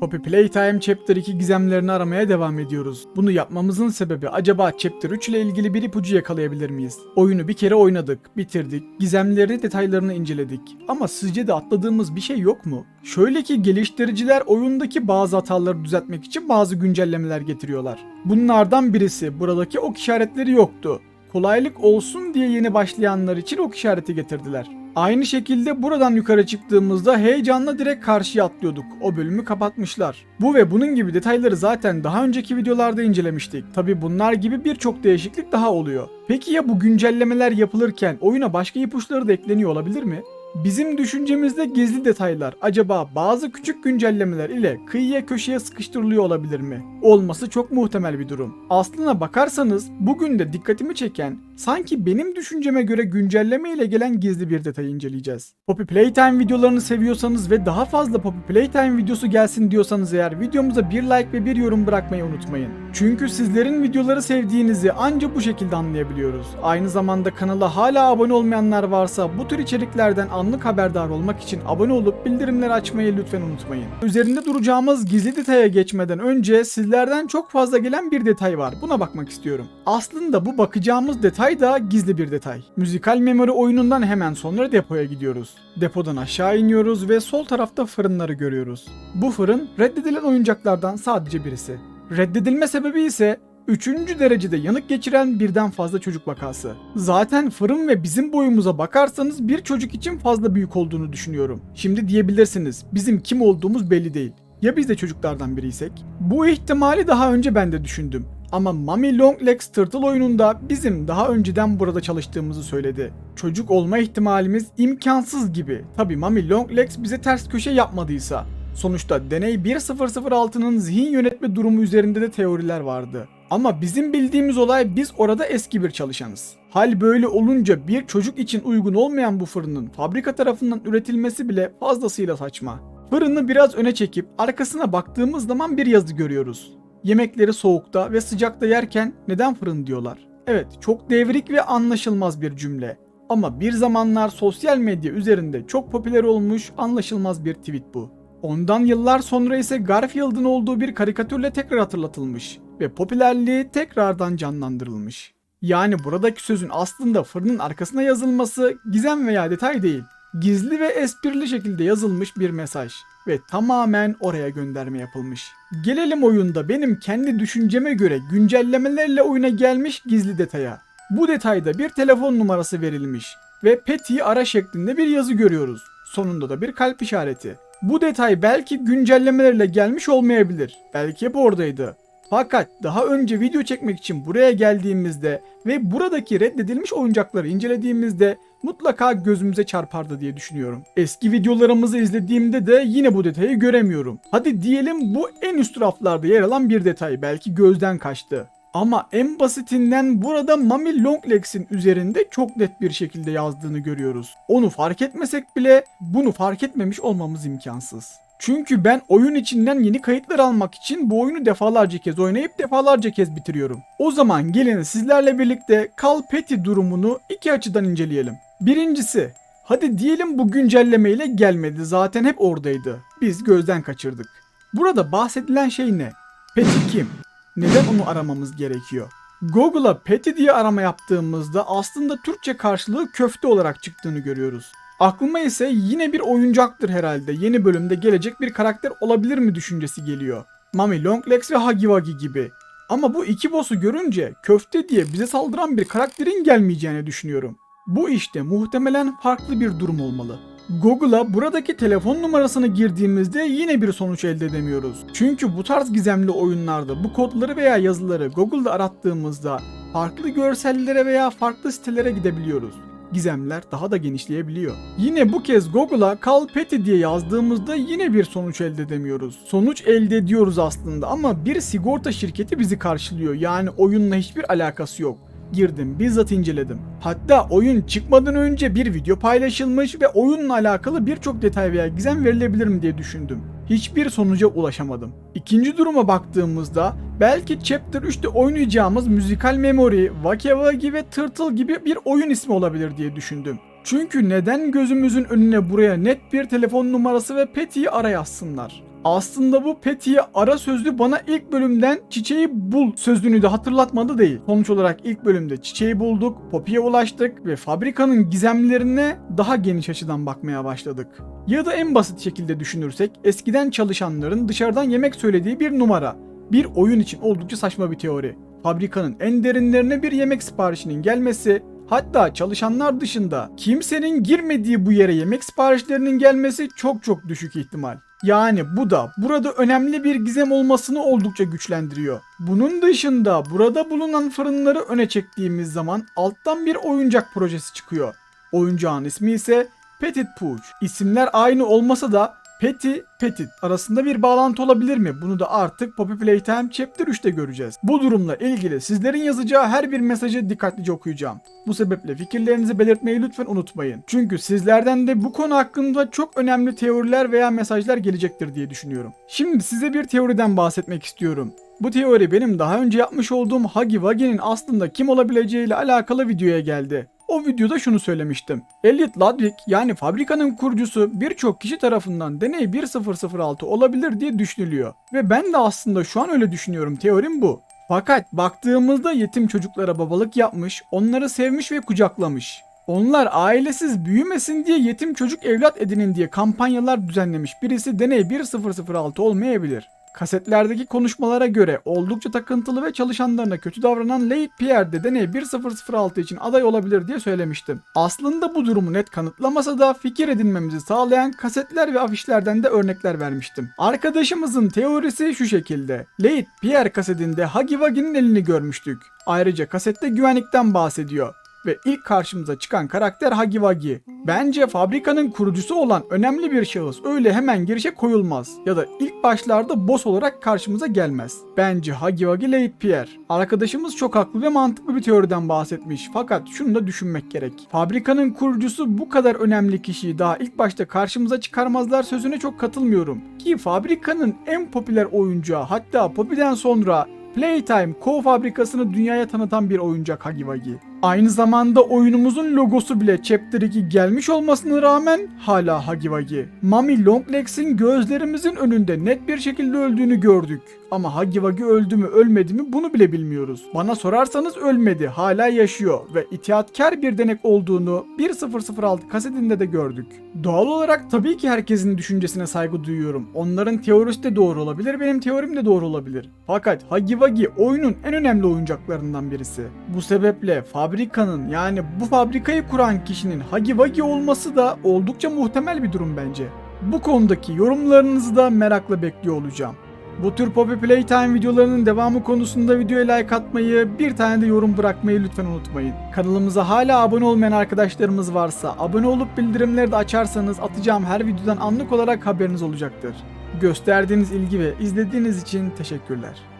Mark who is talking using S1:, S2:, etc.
S1: Poppy Playtime Chapter 2 gizemlerini aramaya devam ediyoruz. Bunu yapmamızın sebebi acaba Chapter 3 ile ilgili bir ipucu yakalayabilir miyiz? Oyunu bir kere oynadık, bitirdik, gizemleri detaylarını inceledik. Ama sizce de atladığımız bir şey yok mu? Şöyle ki geliştiriciler oyundaki bazı hataları düzeltmek için bazı güncellemeler getiriyorlar. Bunlardan birisi buradaki ok işaretleri yoktu. Kolaylık olsun diye yeni başlayanlar için ok işareti getirdiler. Aynı şekilde buradan yukarı çıktığımızda heyecanla direkt karşıya atlıyorduk. O bölümü kapatmışlar. Bu ve bunun gibi detayları zaten daha önceki videolarda incelemiştik. Tabi bunlar gibi birçok değişiklik daha oluyor. Peki ya bu güncellemeler yapılırken oyuna başka ipuçları da ekleniyor olabilir mi? Bizim düşüncemizde gizli detaylar acaba bazı küçük güncellemeler ile kıyıya köşeye sıkıştırılıyor olabilir mi? Olması çok muhtemel bir durum. Aslına bakarsanız bugün de dikkatimi çeken sanki benim düşünceme göre güncelleme ile gelen gizli bir detayı inceleyeceğiz. Poppy Playtime videolarını seviyorsanız ve daha fazla Poppy Playtime videosu gelsin diyorsanız eğer videomuza bir like ve bir yorum bırakmayı unutmayın. Çünkü sizlerin videoları sevdiğinizi ancak bu şekilde anlayabiliyoruz. Aynı zamanda kanala hala abone olmayanlar varsa bu tür içeriklerden anlık haberdar olmak için abone olup bildirimleri açmayı lütfen unutmayın. Üzerinde duracağımız gizli detaya geçmeden önce sizlerden çok fazla gelen bir detay var. Buna bakmak istiyorum. Aslında bu bakacağımız detay da gizli bir detay. Müzikal Memory oyunundan hemen sonra depoya gidiyoruz. Depodan aşağı iniyoruz ve sol tarafta fırınları görüyoruz. Bu fırın reddedilen oyuncaklardan sadece birisi. Reddedilme sebebi ise 3. derecede yanık geçiren birden fazla çocuk vakası. Zaten fırın ve bizim boyumuza bakarsanız bir çocuk için fazla büyük olduğunu düşünüyorum. Şimdi diyebilirsiniz bizim kim olduğumuz belli değil. Ya biz de çocuklardan biriysek? Bu ihtimali daha önce ben de düşündüm. Ama Mami Longlegs Turtle oyununda bizim daha önceden burada çalıştığımızı söyledi. Çocuk olma ihtimalimiz imkansız gibi. Tabi Mami Longlegs bize ters köşe yapmadıysa. Sonuçta deney 1006'nın zihin yönetme durumu üzerinde de teoriler vardı. Ama bizim bildiğimiz olay biz orada eski bir çalışanız. Hal böyle olunca bir çocuk için uygun olmayan bu fırının fabrika tarafından üretilmesi bile fazlasıyla saçma. Fırını biraz öne çekip arkasına baktığımız zaman bir yazı görüyoruz. Yemekleri soğukta ve sıcakta yerken neden fırın diyorlar? Evet, çok devrik ve anlaşılmaz bir cümle. Ama bir zamanlar sosyal medya üzerinde çok popüler olmuş anlaşılmaz bir tweet bu. Ondan yıllar sonra ise Garfield'ın olduğu bir karikatürle tekrar hatırlatılmış ve popülerliği tekrardan canlandırılmış. Yani buradaki sözün aslında fırının arkasına yazılması gizem veya detay değil. Gizli ve esprili şekilde yazılmış bir mesaj ve tamamen oraya gönderme yapılmış. Gelelim oyunda benim kendi düşünceme göre güncellemelerle oyuna gelmiş gizli detaya. Bu detayda bir telefon numarası verilmiş ve Petty'yi ara şeklinde bir yazı görüyoruz. Sonunda da bir kalp işareti. Bu detay belki güncellemelerle gelmiş olmayabilir. Belki hep oradaydı. Fakat daha önce video çekmek için buraya geldiğimizde ve buradaki reddedilmiş oyuncakları incelediğimizde mutlaka gözümüze çarpardı diye düşünüyorum. Eski videolarımızı izlediğimde de yine bu detayı göremiyorum. Hadi diyelim bu en üst raflarda yer alan bir detay belki gözden kaçtı. Ama en basitinden burada Mami Longlegs'in üzerinde çok net bir şekilde yazdığını görüyoruz. Onu fark etmesek bile bunu fark etmemiş olmamız imkansız. Çünkü ben oyun içinden yeni kayıtlar almak için bu oyunu defalarca kez oynayıp defalarca kez bitiriyorum. O zaman gelin sizlerle birlikte Cal Petty durumunu iki açıdan inceleyelim. Birincisi, hadi diyelim bu güncellemeyle gelmedi zaten hep oradaydı. Biz gözden kaçırdık. Burada bahsedilen şey ne? Petty kim? Neden onu aramamız gerekiyor? Google'a Petty diye arama yaptığımızda aslında Türkçe karşılığı köfte olarak çıktığını görüyoruz. Aklıma ise yine bir oyuncaktır herhalde. Yeni bölümde gelecek bir karakter olabilir mi düşüncesi geliyor. Mami Longlegs ve Wuggy gibi. Ama bu iki boss'u görünce köfte diye bize saldıran bir karakterin gelmeyeceğini düşünüyorum. Bu işte muhtemelen farklı bir durum olmalı. Google'a buradaki telefon numarasını girdiğimizde yine bir sonuç elde edemiyoruz. Çünkü bu tarz gizemli oyunlarda bu kodları veya yazıları Google'da arattığımızda farklı görsellere veya farklı sitelere gidebiliyoruz gizemler daha da genişleyebiliyor. Yine bu kez Google'a Cal Petty diye yazdığımızda yine bir sonuç elde edemiyoruz. Sonuç elde ediyoruz aslında ama bir sigorta şirketi bizi karşılıyor. Yani oyunla hiçbir alakası yok girdim, bizzat inceledim. Hatta oyun çıkmadan önce bir video paylaşılmış ve oyunla alakalı birçok detay veya gizem verilebilir mi diye düşündüm. Hiçbir sonuca ulaşamadım. İkinci duruma baktığımızda belki Chapter 3'te oynayacağımız Musical Memory, Wake Wuggy ve Turtle gibi bir oyun ismi olabilir diye düşündüm. Çünkü neden gözümüzün önüne buraya net bir telefon numarası ve Petty'yi ara yazsınlar? Aslında bu Petty'ye ara sözlü bana ilk bölümden çiçeği bul sözlüğünü de hatırlatmadı değil. Sonuç olarak ilk bölümde çiçeği bulduk, Poppy'ye ulaştık ve fabrikanın gizemlerine daha geniş açıdan bakmaya başladık. Ya da en basit şekilde düşünürsek eskiden çalışanların dışarıdan yemek söylediği bir numara. Bir oyun için oldukça saçma bir teori. Fabrikanın en derinlerine bir yemek siparişinin gelmesi, hatta çalışanlar dışında kimsenin girmediği bu yere yemek siparişlerinin gelmesi çok çok düşük ihtimal. Yani bu da burada önemli bir gizem olmasını oldukça güçlendiriyor. Bunun dışında burada bulunan fırınları öne çektiğimiz zaman alttan bir oyuncak projesi çıkıyor. Oyuncağın ismi ise Petit Pooch. İsimler aynı olmasa da Petty, Petit arasında bir bağlantı olabilir mi? Bunu da artık Poppy Playtime Chapter 3'te göreceğiz. Bu durumla ilgili sizlerin yazacağı her bir mesajı dikkatlice okuyacağım. Bu sebeple fikirlerinizi belirtmeyi lütfen unutmayın. Çünkü sizlerden de bu konu hakkında çok önemli teoriler veya mesajlar gelecektir diye düşünüyorum. Şimdi size bir teoriden bahsetmek istiyorum. Bu teori benim daha önce yapmış olduğum Huggy Wuggy'nin aslında kim olabileceğiyle alakalı videoya geldi. O videoda şunu söylemiştim. Elliot Ludwig yani fabrikanın kurucusu birçok kişi tarafından deney 1006 olabilir diye düşünülüyor. Ve ben de aslında şu an öyle düşünüyorum. Teorim bu. Fakat baktığımızda yetim çocuklara babalık yapmış, onları sevmiş ve kucaklamış. Onlar ailesiz büyümesin diye yetim çocuk evlat edinin diye kampanyalar düzenlemiş birisi deney 1006 olmayabilir. Kasetlerdeki konuşmalara göre oldukça takıntılı ve çalışanlarına kötü davranan Late Pierre de deney 1006 için aday olabilir diye söylemiştim. Aslında bu durumu net kanıtlamasa da fikir edinmemizi sağlayan kasetler ve afişlerden de örnekler vermiştim. Arkadaşımızın teorisi şu şekilde. Late Pierre kasetinde Huggy Wuggy'nin elini görmüştük. Ayrıca kasette güvenlikten bahsediyor ve ilk karşımıza çıkan karakter Wuggy. Bence fabrikanın kurucusu olan önemli bir şahıs öyle hemen girişe koyulmaz ya da ilk başlarda boss olarak karşımıza gelmez. Bence Wuggy Late Pierre. Arkadaşımız çok haklı ve mantıklı bir teoriden bahsetmiş fakat şunu da düşünmek gerek. Fabrikanın kurucusu bu kadar önemli kişiyi daha ilk başta karşımıza çıkarmazlar sözüne çok katılmıyorum. Ki fabrikanın en popüler oyuncağı hatta Poppy'den sonra Playtime Co fabrikasını dünyaya tanıtan bir oyuncak Wuggy. Aynı zamanda oyunumuzun logosu bile Chapter 2 gelmiş olmasına rağmen hala Wuggy. Mami Longlegs'in gözlerimizin önünde net bir şekilde öldüğünü gördük. Ama Huggy Wuggy öldü mü ölmedi mi bunu bile bilmiyoruz. Bana sorarsanız ölmedi, hala yaşıyor ve itaatkar bir denek olduğunu 1006 kasetinde de gördük. Doğal olarak tabii ki herkesin düşüncesine saygı duyuyorum. Onların teorisi de doğru olabilir, benim teorim de doğru olabilir. Fakat Huggy Wuggy oyunun en önemli oyuncaklarından birisi. Bu sebeple fabrikanın yani bu fabrikayı kuran kişinin Huggy Wuggy olması da oldukça muhtemel bir durum bence. Bu konudaki yorumlarınızı da merakla bekliyor olacağım. Bu tür Poppy Playtime videolarının devamı konusunda videoya like atmayı, bir tane de yorum bırakmayı lütfen unutmayın. Kanalımıza hala abone olmayan arkadaşlarımız varsa abone olup bildirimleri de açarsanız atacağım her videodan anlık olarak haberiniz olacaktır. Gösterdiğiniz ilgi ve izlediğiniz için teşekkürler.